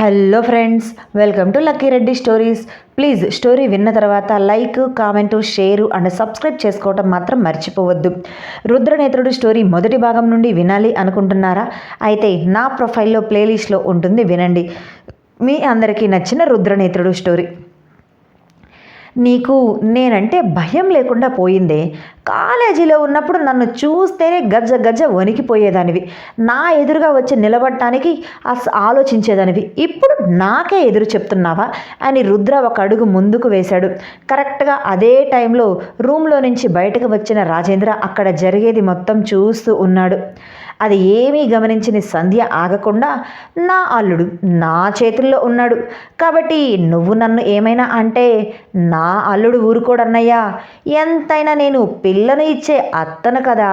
Hello friends welcome to lucky Reddy stories please story విన్న తర్వాత like comment share and subscribe చేసుకోవటం మాత్రం మర్చిపోవద్దు. రుద్రనేత్రుడు స్టోరీ మొదటి భాగం నుండి వినాలి అనుకుంటున్నారా? అయితే నా ప్రొఫైల్లో ప్లేలిస్ట్లో ఉంటుంది వినండి. మీ అందరికీ నచ్చిన రుద్రనేత్రుడు స్టోరీ నీకు నేనంటే భయం లేకుండా పోయిందే. కాలేజీలో ఉన్నప్పుడు నన్ను చూస్తేనే గజ్జ గజ్జ వణికిపోయేదానివి. నా ఎదురుగా వచ్చి నిలబడటానికి ఆలోచించేదానివి. ఇప్పుడు నాకే ఎదురు చెప్తున్నావా? అని రుద్ర ఒక అడుగు ముందుకు వేశాడు. కరెక్ట్గా అదే టైంలో రూమ్లో నుంచి బయటకు వచ్చిన రాజేంద్ర అక్కడ జరిగేది మొత్తం చూస్తూ ఉన్నాడు. అది ఏమీ గమనించిన సంధ్య ఆగకుండా నా అల్లుడు నా చేతుల్లో ఉన్నాడు. కాబట్టి నువ్వు నన్ను ఏమైనా అంటే నా అల్లుడు ఊరుకోడన్నయ్యా. ఎంతైనా నేను పిల్లను ఇచ్చే అత్తను కదా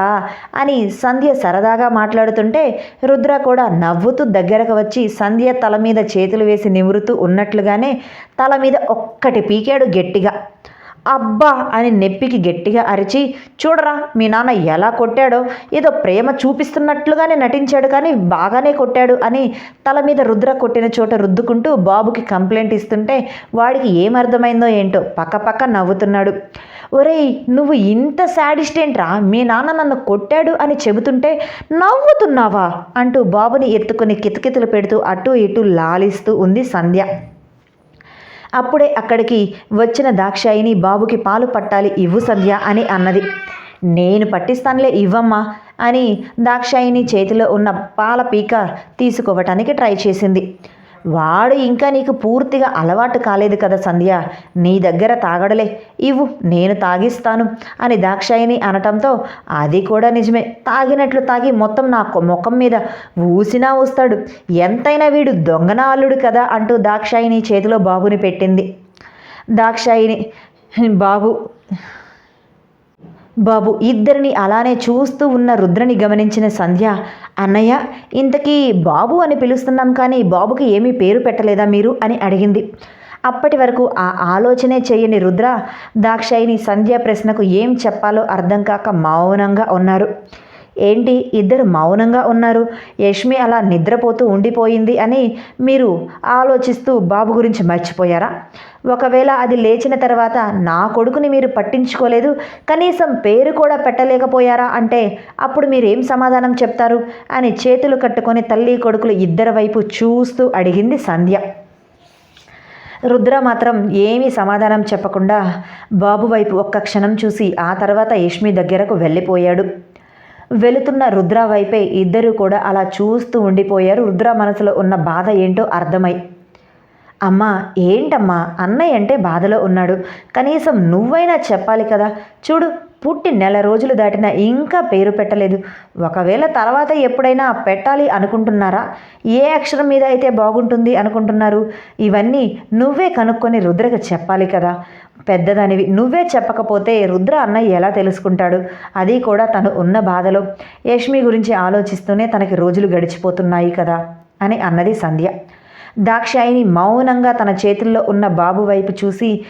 అని సంధ్య సరదాగా మాట్లాడుతుంటే రుద్ర కూడా నవ్వుతూ దగ్గరకు వచ్చి సంధ్య తల మీద చేతులు వేసి నిమురుతూ ఉన్నట్లుగానే తల మీద ఒక్కటి పీకాడు గట్టిగా. అబ్బా అని నెప్పికి గట్టిగా అరిచి చూడరా మీ నాన్న ఎలా కొట్టాడో? ఏదో ప్రేమ చూపిస్తున్నట్లుగానే నటించాడు కానీ బాగానే కొట్టాడు అని తల మీద రుద్ర కొట్టిన చోట రుద్దుకుంటూ బాబుకి కంప్లైంట్ ఇస్తుంటే వాడికి ఏమర్థమైందో ఏంటో పక్క పక్క నవ్వుతున్నాడు. ఒరేయ్ నువ్వు ఇంత శాడిస్ట్ ఏంట్రా? మీ నాన్న నన్ను కొట్టాడు అని చెబుతుంటే నవ్వుతున్నావా? అంటూ బాబుని ఎత్తుకుని కితకితలు పెడుతూ అటు ఇటు లాలిస్తూ ఉంది సంధ్య. అప్పుడే అక్కడికి వచ్చిన దాక్షాయిని బాబుకి పాలు పట్టాలి ఇవ్వు సంధ్య అని అన్నది. నేను పట్టిస్తానులే ఇవ్వమ్మా అని దాక్షాయిని చేతిలో ఉన్న పాల పీక తీసుకోవటానికి ట్రై చేసింది. వాడు ఇంకా నీకు పూర్తిగా అలవాటు కాలేదు కదా సంధ్య. నీ దగ్గర తాగడలే. ఇవ్వు నేను తాగిస్తాను అని దాక్షాయిని అనటంతో అది కూడా నిజమే. తాగినట్లు తాగి మొత్తం నా ముఖం మీద ఊసినా వస్తాడు. ఎంతైనా వీడు దొంగన అల్లుడు కదా అంటూ దాక్షాయిని చేతిలో బాబుని పెట్టింది. దాక్షాయిని బాబు బాబు ఇద్దరిని అలానే చూస్తూ ఉన్న రుద్రని గమనించిన సంధ్య అన్నయ్య ఇంతకీ బాబు అని పిలుస్తున్నాం కానీ బాబుకి ఏమీ పేరు పెట్టలేదా మీరు? అని అడిగింది. అప్పటి వరకు ఆ ఆలోచనే చేయని రుద్ర దాక్షాయిని సంధ్య ప్రశ్నకు ఏం చెప్పాలో అర్థం కాక మౌనంగా ఉన్నారు. ఏంటి ఇద్దరు మౌనంగా ఉన్నారు? యష్మి అలా నిద్రపోతూ ఉండిపోయింది అని మీరు ఆలోచిస్తూ బాబు గురించి మర్చిపోయారా? ఒకవేళ అది లేచిన తర్వాత నా కొడుకుని మీరు పట్టించుకోలేదు కనీసం పేరు కూడా పెట్టలేకపోయారా అంటే అప్పుడు మీరు ఏం సమాధానం చెప్తారు? అని చేతులు కట్టుకొని తల్లి కొడుకులు ఇద్దరి వైపు చూస్తూ అడిగింది సంధ్య. రుద్ర మాత్రం ఏమీ సమాధానం చెప్పకుండా బాబు వైపు ఒక్క క్షణం చూసి ఆ తర్వాత యష్మి దగ్గరకు వెళ్ళిపోయాడు. వెళుతున్న రుద్ర వైపే ఇద్దరూ కూడా అలా చూస్తూ ఉండిపోయారు. రుద్ర మనసులో ఉన్న బాధ ఏంటో అర్థమై అమ్మా ఏంటమ్మా? అన్నయ్య అంటే బాధలో ఉన్నాడు. కనీసం నువ్వైనా చెప్పాలి కదా. చూడు పుట్టి నెల రోజులు దాటినా ఇంకా పేరు పెట్టలేదు. ఒకవేళ తర్వాత ఎప్పుడైనా పెట్టాలి అనుకుంటున్నారా? ఏ అక్షరం మీద అయితే బాగుంటుంది అనుకుంటున్నారు? ఇవన్నీ నువ్వే కనుక్కొని రుద్రకి చెప్పాలి కదా. పెద్దదానివి. నువ్వే చెప్పకపోతే రుద్ర అన్నయ్య ఎలా తెలుసుకుంటాడు? అది కూడా తను ఉన్న బాధలో. యష్మి గురించి ఆలోచిస్తూనే తనకి రోజులు గడిచిపోతున్నాయి కదా? అని అన్నది సంధ్య. దాక్షాయిని మౌనంగా తన చేతుల్లో ఉన్న బాబు వైపు చూసి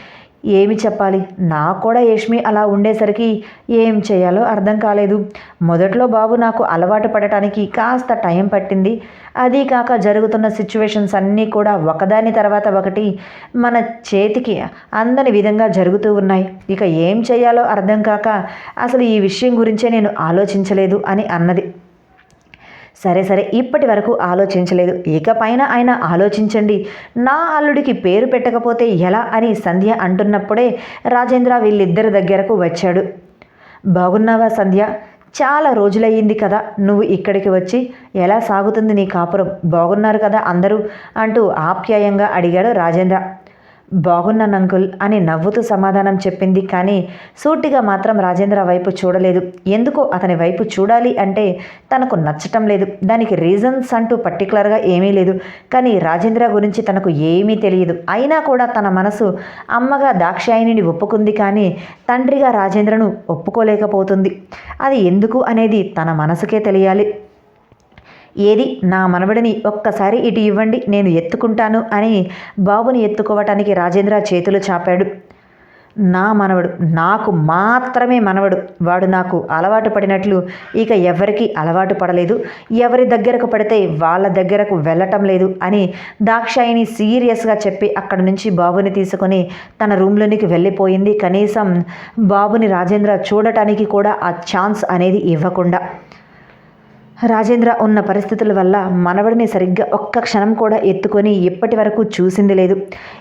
ఏమి చెప్పాలి? నా కూడా యష్మి అలా ఉండేసరికి ఏం చేయాలో అర్థం కాలేదు. మొదట్లో బాబు నాకు అలవాటు పడటానికి కాస్త టైం పట్టింది. అది కాక జరుగుతున్న సిచ్యువేషన్స్ అన్నీ కూడా ఒకదాని తర్వాత ఒకటి మన చేతికి అందని విధంగా జరుగుతూ ఉన్నాయి. ఇక ఏం చేయాలో అర్థం కాక అసలు ఈ విషయం గురించే నేను ఆలోచించలేదు అని అన్నది. సరే సరే ఇప్పటి వరకు ఆలోచించలేదు. ఇకపైన ఆయన ఆలోచించండి. నా అల్లుడికి పేరు పెట్టకపోతే ఎలా అని సంధ్య అంటున్నప్పుడే రాజేంద్ర వీళ్ళిద్దరి దగ్గరకు వచ్చాడు. బాగున్నావా సంధ్య? చాలా రోజులయ్యింది కదా నువ్వు ఇక్కడికి వచ్చి ఎలా సాగుతుంది నీ కాపురం? బాగున్నారు కదా అందరూ? అంటూ ఆప్యాయంగా అడిగాడు రాజేంద్ర. బాగున్నాను అంకుల్ అని నవ్వుతూ సమాధానం చెప్పింది. కానీ సూటిగా మాత్రం రాజేంద్ర వైపు చూడలేదు. ఎందుకో అతని వైపు చూడాలి అంటే తనకు నచ్చటం లేదు. దానికి రీజన్స్ అంటూ పర్టికులర్గా ఏమీ లేదు. కానీ రాజేంద్ర గురించి తనకు ఏమీ తెలియదు. అయినా కూడా తన మనసు అమ్మగా దాక్షాయిని ఒప్పుకుంది కానీ తండ్రిగా రాజేంద్రను ఒప్పుకోలేకపోతుంది. అది ఎందుకు అనేది తన మనసుకే తెలియాలి. ఏది నా మనవడిని ఒక్కసారి ఇటు ఇవ్వండి నేను ఎత్తుకుంటాను అని బాబుని ఎత్తుకోవటానికి రాజేంద్ర చేతులు చాపాడు. నా మనవడు నాకు మాత్రమే మనవడు. వాడు నాకు అలవాటు పడినట్లు ఇక ఎవరికి అలవాటు పడలేదు. ఎవరి దగ్గరకు పడితే వాళ్ళ దగ్గరకు వెళ్ళటం లేదు అని దాక్షాయిని సీరియస్గా చెప్పి అక్కడి నుంచి బాబుని తీసుకొని తన రూమ్లోనికి వెళ్ళిపోయింది. కనీసం బాబుని రాజేంద్ర చూడటానికి కూడా ఆ ఛాన్స్ అనేది ఇవ్వకుండా. రాజేంద్ర ఉన్న పరిస్థితుల వల్ల మనవడిని సరిగ్గా ఒక్క క్షణం కూడా ఎత్తుకొని ఇప్పటి వరకు చూసింది లేదు.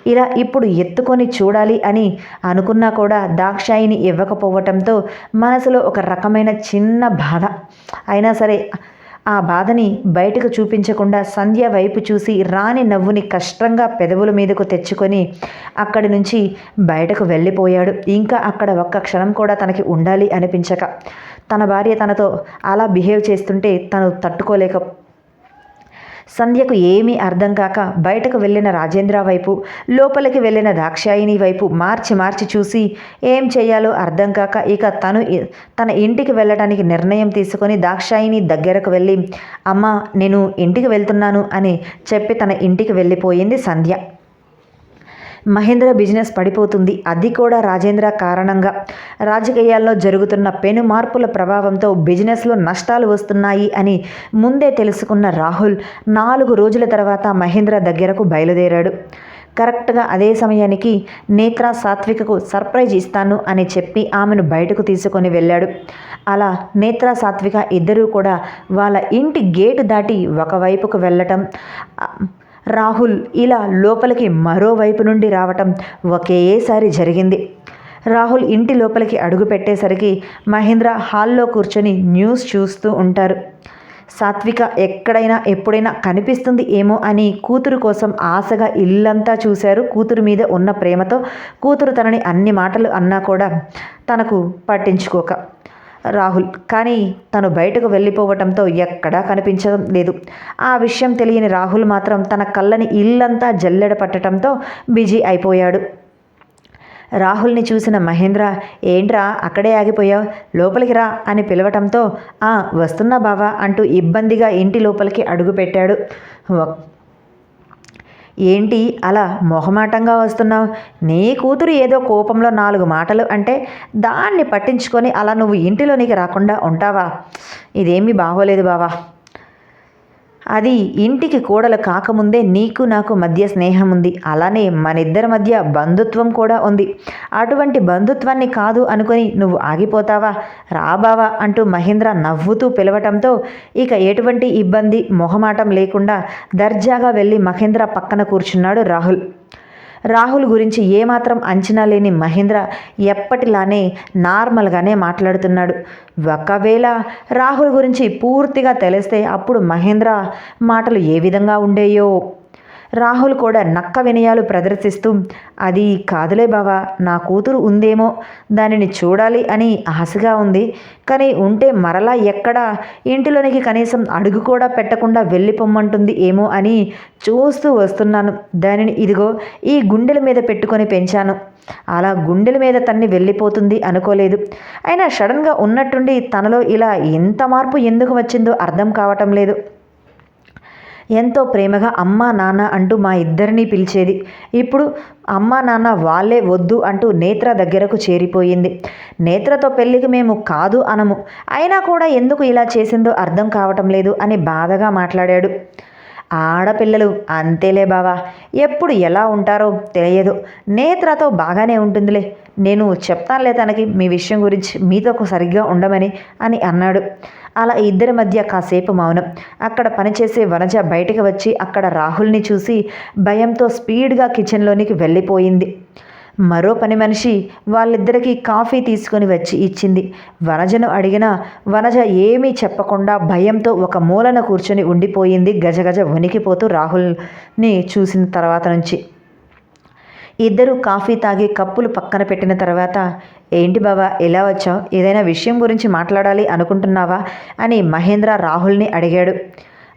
ఇలా ఇప్పుడు ఎత్తుకొని చూడాలి అని అనుకున్నా కూడా దాక్షాయిని ఇవ్వకపోవటంతో మనసులో ఒక రకమైన చిన్న బాధ. అయినా సరే ఆ బాధని బయటకు చూపించకుండా సంధ్య వైపు చూసి రాని నవ్వుని కష్టంగా పెదవుల మీదకు తెచ్చుకొని అక్కడి నుంచి బయటకు వెళ్ళిపోయాడు. ఇంకా అక్కడ ఒక్క క్షణం కూడా తనకి ఉండాలి అనిపించక తన భార్య తనతో అలా బిహేవ్ చేస్తుంటే తను తట్టుకోలేక సంధ్యకు ఏమీ అర్థం కాక బయటకు వెళ్ళిన రాజేంద్ర వైపు లోపలికి వెళ్ళిన దాక్షాయిని వైపు మార్చి మార్చి చూసి ఏం చేయాలో అర్థం కాక ఇక తను తన ఇంటికి వెళ్ళడానికి నిర్ణయం తీసుకొని దాక్షాయిని దగ్గరకు వెళ్ళి అమ్మ నేను ఇంటికి వెళ్తున్నాను అని చెప్పి తన ఇంటికి వెళ్ళిపోయింది సంధ్య. మహేంద్ర బిజినెస్ పడిపోతుంది. అది కూడా రాజేంద్ర కారణంగా. రాజకీయాల్లో జరుగుతున్న పెను మార్పుల ప్రభావంతో బిజినెస్లో నష్టాలు వస్తున్నాయి అని ముందే తెలుసుకున్న రాహుల్ నాలుగు రోజుల తర్వాత మహేంద్ర దగ్గరకు బయలుదేరాడు. కరెక్ట్గా అదే సమయానికి నేత్ర సాత్వికకు సర్ప్రైజ్ ఇస్తాను అని చెప్పి ఆమెను బయటకు తీసుకొని వెళ్ళాడు. అలా నేత్ర సాత్విక ఇద్దరూ కూడా వాళ్ళ ఇంటి గేటు దాటి ఒకవైపుకు వెళ్ళటం రాహుల్ ఇలా లోపలికి మరోవైపు నుండి రావటం ఒకేసారి జరిగింది. రాహుల్ ఇంటి లోపలికి అడుగు పెట్టేసరికి మహేంద్ర హాల్లో కూర్చొని న్యూస్ చూస్తూ ఉంటారు. సాత్విక ఎక్కడైనా ఎప్పుడైనా కనిపిస్తుంది ఏమో అని కూతురు కోసం ఆశగా ఇల్లంతా చూశారు. కూతురు మీద ఉన్న ప్రేమతో కూతురు తనని అన్ని మాటలు అన్నా కూడా తనకు పట్టించుకోక రాహుల్. కానీ తను బయటకు వెళ్ళిపోవటంతో ఎక్కడా కనిపించడం లేదు. ఆ విషయం తెలియని రాహుల్ మాత్రం తన కళ్ళని ఇల్లంతా జల్లెడ పట్టడంతో బిజీ అయిపోయాడు. రాహుల్ని చూసిన మహేంద్ర ఏంట్రా అక్కడే ఆగిపోయావు? లోపలికి రా అని పిలవటంతో ఆ వస్తున్నా బావా అంటూ ఇబ్బందిగా ఇంటి లోపలికి అడుగుపెట్టాడు. ఏంటి అలా మొహమాటంగా వస్తున్నావు? నీ కూతురు ఏదో కోపంలో నాలుగు మాటలు అంటే దాన్ని పట్టించుకొని అలా నువ్వు ఇంటిలోనికి రాకుండా ఉంటావా? ఇదేమీ బాగోలేదు బావా. అది ఇంటికి కోడలు కాకముందే నీకు నాకు మధ్య స్నేహం ఉంది అలానే మనిద్దరి మధ్య బంధుత్వం కూడా ఉంది. అటువంటి బంధుత్వాన్ని కాదు అనుకొని నువ్వు ఆగిపోతావా? రాబావా అంటూ మహేంద్ర నవ్వుతూ పిలవటంతో ఇక ఎటువంటి ఇబ్బంది మొహమాటం లేకుండా దర్జాగా వెళ్ళి మహేంద్ర పక్కన కూర్చున్నాడు రాహుల్. రాహుల్ గురించి ఏమాత్రం అంచనా లేని మహేంద్ర ఎప్పటిలానే నార్మల్గానే మాట్లాడుతున్నాడు. ఒకవేళ రాహుల్ గురించి పూర్తిగా తెలిస్తే అప్పుడు మహేంద్ర మాటలు ఏ విధంగా ఉండేయో? రాహుల్ కూడా నక్క వినయాలు ప్రదర్శిస్తూ అది కాదులే బావా నా కూతురు ఉందేమో దానిని చూడాలి అని ఆశగా ఉంది. కానీ ఉంటే మరలా ఎక్కడ? ఇంటిలోనికి కనీసం అడుగు కూడా పెట్టకుండా వెళ్ళిపోమ్మంటుంది ఏమో అని చూస్తూ వస్తున్నాను. దానిని ఇదిగో ఈ గుండెల మీద పెట్టుకొని పెంచాను. అలా గుండెల మీద తన్ని వెళ్ళిపోతుంది అనుకోలేదు. అయినా సడన్గా ఉన్నట్టుండి తనలో ఇలా ఎంత మార్పు ఎందుకు వచ్చిందో అర్థం కావటం లేదు. ఎంతో ప్రేమగా అమ్మ నాన్న అంటూ మా ఇద్దరిని పిలిచేది. ఇప్పుడు అమ్మ నాన్న వాళ్ళే వద్దు అంటూ నేత్ర దగ్గరకు చేరిపోయింది. నేత్రతో పెళ్ళికి మేము కాదు అనము. అయినా కూడా ఎందుకు ఇలా చేసిందో అర్థం కావటం లేదు అని బాధగా మాట్లాడాడు. ఆడపిల్లలు అంతేలే బావా. ఎప్పుడు ఎలా ఉంటారో తెలియదు. నేత్రతో బాగానే ఉంటుందిలే. నేను చెప్తానులే తనకి మీ విషయం గురించి మీతో సరిగ్గా ఉండమని అని అన్నాడు. అలా ఇద్దరి మధ్య కాసేపు మౌనం. అక్కడ పనిచేసే వనజ బయటకు వచ్చి అక్కడ రాహుల్ని చూసి భయంతో స్పీడ్గా కిచెన్లోనికి వెళ్ళిపోయింది. మరో పని మనిషి వాళ్ళిద్దరికీ కాఫీ తీసుకొని వచ్చి ఇచ్చింది. వనజను అడిగినా వనజ ఏమీ చెప్పకుండా భయంతో ఒక మూలన కూర్చొని ఉండిపోయింది. గజగజ వణికిపోతూ రాహుల్ని చూసిన తర్వాత నుంచి. ఇద్దరు కాఫీ తాగి కప్పులు పక్కన పెట్టిన తర్వాత ఏంటి బావా ఎలా వచ్చావు? ఏదైనా విషయం గురించి మాట్లాడాలి అనుకుంటున్నావా? అని మహేంద్ర రాహుల్ని అడిగాడు.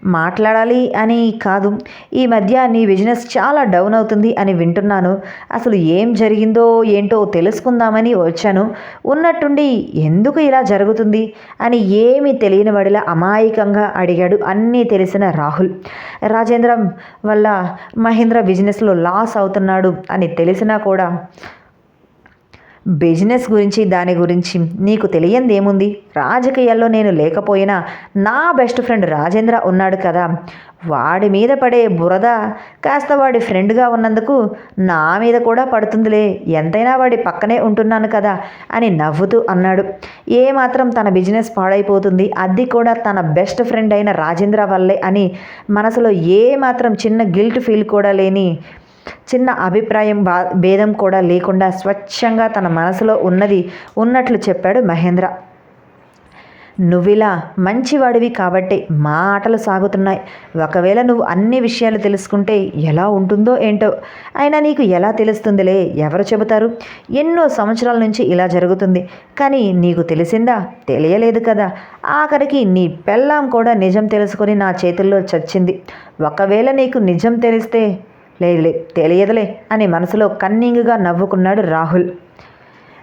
మాట్లాడాలి అని కాదు. ఈ మధ్య నీ బిజినెస్ చాలా డౌన్ అవుతుంది అని వింటున్నాను. అసలు ఏం జరిగిందో ఏంటో తెలుసుకుందామని వచ్చాను. ఉన్నట్టుండి ఎందుకు ఇలా జరుగుతుంది అని ఏమీ తెలియని వాడిలా అమాయకంగా అడిగాడు అన్నీ తెలిసిన రాహుల్. రాజేంద్రం వల్ల మహేంద్ర బిజినెస్లో లాస్ అవుతున్నాడు అని తెలిసినా కూడా బిజినెస్ గురించి దాని గురించి నీకు తెలియంది ఏముంది? రాజకీయాల్లో నేను లేకపోయినా నా బెస్ట్ ఫ్రెండ్ రాజేంద్ర ఉన్నాడు కదా. వాడి మీద పడే బురద కాస్త వాడి ఫ్రెండ్గా ఉన్నందుకు నా మీద కూడా పడుతుందిలే. ఎంతైనా వాడి పక్కనే ఉంటున్నాను కదా అని నవ్వుతూ అన్నాడు. ఏమాత్రం తన బిజినెస్ పాడైపోతుంది. అది కూడా తన బెస్ట్ ఫ్రెండ్ అయిన రాజేంద్ర వల్లే అని మనసులో ఏమాత్రం చిన్న గిల్ట్ ఫీల్ కూడా లేని చిన్న అభిప్రాయం బా భేదం కూడా లేకుండా స్వచ్ఛంగా తన మనసులో ఉన్నది ఉన్నట్లు చెప్పాడు మహేంద్ర. నువ్విలా మంచివాడివి కాబట్టి మా ఆటలు సాగుతున్నాయి. ఒకవేళ నువ్వు అన్ని విషయాలు తెలుసుకుంటే ఎలా ఉంటుందో ఏంటో అయినా నీకు ఎలా తెలుస్తుందిలే? ఎవరు చెబుతారు? ఎన్నో సంవత్సరాల నుంచి ఇలా జరుగుతుంది. కానీ నీకు తెలిసిందా? తెలియలేదు కదా. ఆఖరికి నీ పెళ్ళాం కూడా నిజం తెలుసుకొని నా చేతుల్లో చచ్చింది. ఒకవేళ నీకు నిజం తెలిస్తే లేదులే తెలియదులే అని మనసులో కన్నింగ్గా నవ్వుకున్నాడు రాహుల్.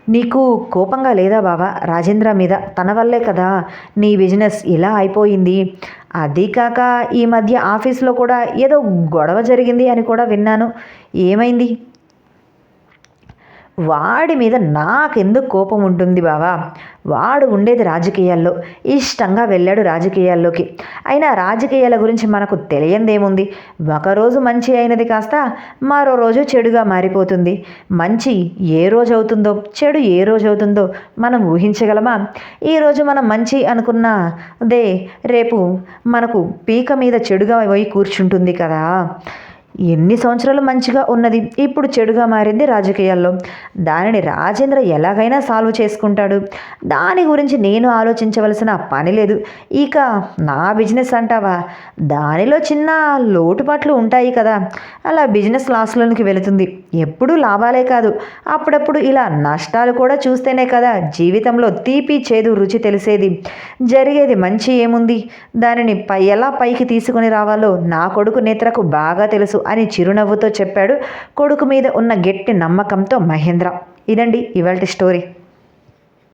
నీకు కోపంగా లేదా బావా? రాజేంద్ర మీద తన వల్లే కదా నీ బిజినెస్ ఇలా అయిపోయింది. అది కాక ఈ మధ్య ఆఫీస్లో కూడా ఏదో గొడవ జరిగింది అని కూడా విన్నాను. ఏమైంది? వాడి మీద నాకెందుకు కోపం ఉంటుంది బావా? వాడు ఉండేది రాజకీయాల్లో ఇష్టంగా వెళ్ళాడు రాజకీయాల్లోకి. అయినా రాజకీయాల గురించి మనకు తెలియందేముంది? ఒకరోజు మంచి అయినది కాస్త మరో రోజు చెడుగా మారిపోతుంది. మంచి ఏ రోజు అవుతుందో చెడు ఏ రోజు అవుతుందో మనం ఊహించగలమా? ఈరోజు మనం మంచి అనుకున్నదే రేపు మనకు పీక మీద చెడుగా పోయి కూర్చుంటుంది కదా. ఎన్ని సంవత్సరాలు మంచిగా ఉన్నది? ఇప్పుడు చెడుగా మారింది రాజకీయాల్లో. దానిని రాజేంద్ర ఎలాగైనా సాల్వ్ చేసుకుంటాడు. దాని గురించి నేను ఆలోచించవలసిన పని లేదు. ఇక నా బిజినెస్ అంటావా? దానిలో చిన్న లోటుపాట్లు ఉంటాయి కదా. అలా బిజినెస్ లాస్లోనికి వెళుతుంది. ఎప్పుడూ లాభాలే కాదు. అప్పుడప్పుడు ఇలా నష్టాలు కూడా చూస్తేనే కదా జీవితంలో తీపి చేదు రుచి తెలిసేది. జరిగేది మంచి ఏముంది? దానిని పై ఎలా పైకి తీసుకొని రావాలో నా కొడుకు నేత్రకు బాగా తెలుసు అని చిరునవ్వుతో చెప్పాడు కొడుకు మీద ఉన్న గట్టి నమ్మకంతో మహేంద్ర. ఇదండి ఇవాళ స్టోరీ.